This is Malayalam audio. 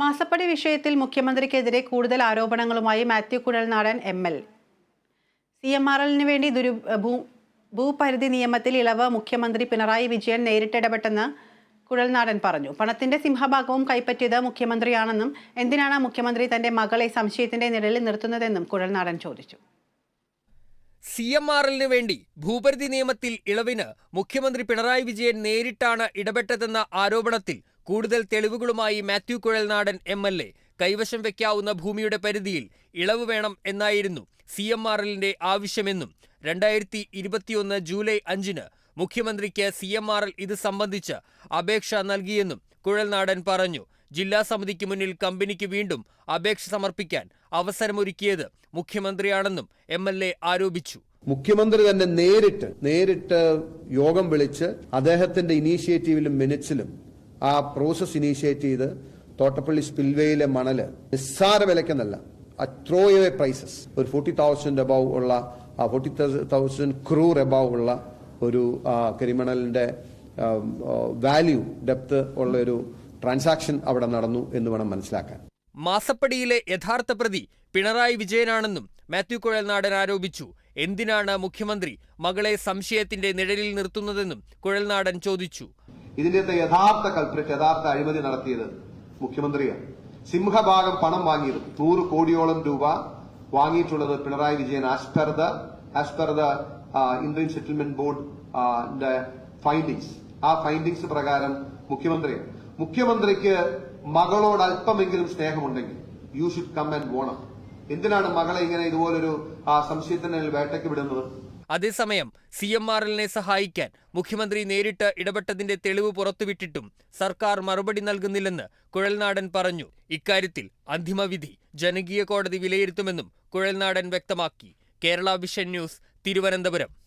മാസപ്പടി വിഷയത്തിൽ മുഖ്യമന്ത്രിക്കെതിരെ കൂടുതൽ ആരോപണങ്ങളുമായി Mathew Kuzhalnadan M L. C M R എല്ലിന് വേണ്ടി ദുരു ഭൂ ഭൂപരിധി നിയമത്തിൽ ഇളവ് മുഖ്യമന്ത്രി പിണറായി വിജയൻ നേരിട്ടിടപെട്ടെന്ന് കുഴൽനാടൻ പറഞ്ഞു. പണത്തിന്റെ സിംഹഭാഗവും കൈപ്പറ്റിയത് മുഖ്യമന്ത്രിയാണെന്നും എന്തിനാണ് മുഖ്യമന്ത്രി തന്റെ മകളെ സംശയത്തിന്റെ നിഴലിൽ നിർത്തുന്നതെന്നും കുഴൽനാടൻ ചോദിച്ചു. സി എം ആർ എല്ലിന് വേണ്ടി ഭൂപരിധി നിയമത്തിൽ ഇളവിന് മുഖ്യമന്ത്രി പിണറായി വിജയൻ നേരിട്ടാണ് ഇടപെട്ടതെന്ന ആരോപണത്തിൽ കൂടുതൽ തെളിവുകളുമായി Mathew Kuzhalnadan M L A. കൈവശം വയ്ക്കാവുന്ന ഭൂമിയുടെ പരിധിയിൽ ഇളവ് വേണം എന്നായിരുന്നു സി എം ആർ ആവശ്യമെന്നും രണ്ടായിരത്തി ഇരുപത്തിയൊന്ന് ജൂലൈ അഞ്ചിന് മുഖ്യമന്ത്രിക്ക് സി എം ആർ എൽ ഇത് സംബന്ധിച്ച് അപേക്ഷ നൽകിയെന്നും കുഴൽനാടൻ പറഞ്ഞു. ജില്ലാ സമിതിക്ക് മുന്നിൽ കമ്പനിക്ക് വീണ്ടും അപേക്ഷ സമർപ്പിക്കാൻ അവസരമൊരുക്കിയത് മുഖ്യമന്ത്രിയാണെന്നും എം എൽ എ ആരോപിച്ചു. മുഖ്യമന്ത്രി തന്നെ നേരിട്ട് നേരിട്ട് യോഗം വിളിച്ച് അദ്ദേഹത്തിന്റെ ഇനീഷ്യേറ്റീവിലും മിനിറ്റ്സിലും ആ പ്രോസസ് ഇനീഷ്യേറ്റ് ചെയ്ത് തോട്ടപ്പള്ളി സ്പിൽവേയിലെ മണൽ നിസ്സാര വിലക്കെന്നല്ല ത്രോ എവേ പ്രൈസസ് ഒരു ഫോർട്ടി തൗസൻഡ് അബവ് ഉള്ള ആ ഫോർട്ടി തൗസൻഡ് ക്രൂർ അബവ് ഉള്ള ഒരു കരിമണലിന്റെ വാല്യൂ ഡെപ്ത് ഉള്ള ഒരു ട്രാൻസാക്ഷൻ അവിടെ നടന്നു എന്ന് വേണം മനസ്സിലാക്കാൻ. മാസപ്പടിയിലെ യഥാർത്ഥ പ്രതി പിണറായി വിജയനാണെന്നും മാത്യു കുഴൽനാടൻ ആരോപിച്ചു. എന്തിനാണ് മുഖ്യമന്ത്രി മകളെ സംശയത്തിന്റെ നിഴലിൽ നിർത്തുന്നതെന്നും കുഴൽനാടൻ ചോദിച്ചു. ഇതിന്റെ യഥാർത്ഥ കൾപ്രിറ്റ് യഥാർത്ഥ അഴിമതി നടത്തിയത് മുഖ്യമന്ത്രിയാണ്. സിംഹഭാഗം പണം വാങ്ങിയത് നൂറ് കോടിയോളം രൂപ വാങ്ങിയിട്ടുള്ളത് Pinarayi Vijayan as per the as the Indian settlement board findings ആ ഫൈൻഡിങ്സ് പ്രകാരം മുഖ്യമന്ത്രിയാണ്. മുഖ്യമന്ത്രിക്ക് മകളോട് അല്പമെങ്കിലും സ്നേഹമുണ്ടെങ്കിൽ യു ഷുഡ് കം ആൻഡ് വോണം എന്തിനാണ് മകളെ ഇങ്ങനെ ഇതുപോലൊരു സംശയത്തിന് വേട്ടയ്ക്ക് വിടുന്നത്? അതേസമയം സി എം ആർ എല്ലിനെ സഹായിക്കാൻ മുഖ്യമന്ത്രി നേരിട്ട് ഇടപെട്ടതിന്റെ തെളിവ് പുറത്തുവിട്ടിട്ടും സർക്കാർ മറുപടി നൽകുന്നില്ലെന്ന് കുഴൽനാടൻ പറഞ്ഞു. ഇക്കാര്യത്തിൽ അന്തിമവിധി ജനകീയ കോടതി വിലയിരുത്തുമെന്നും കുഴൽനാടൻ വ്യക്തമാക്കി. Kerala Vision News Thiruvananthapuram.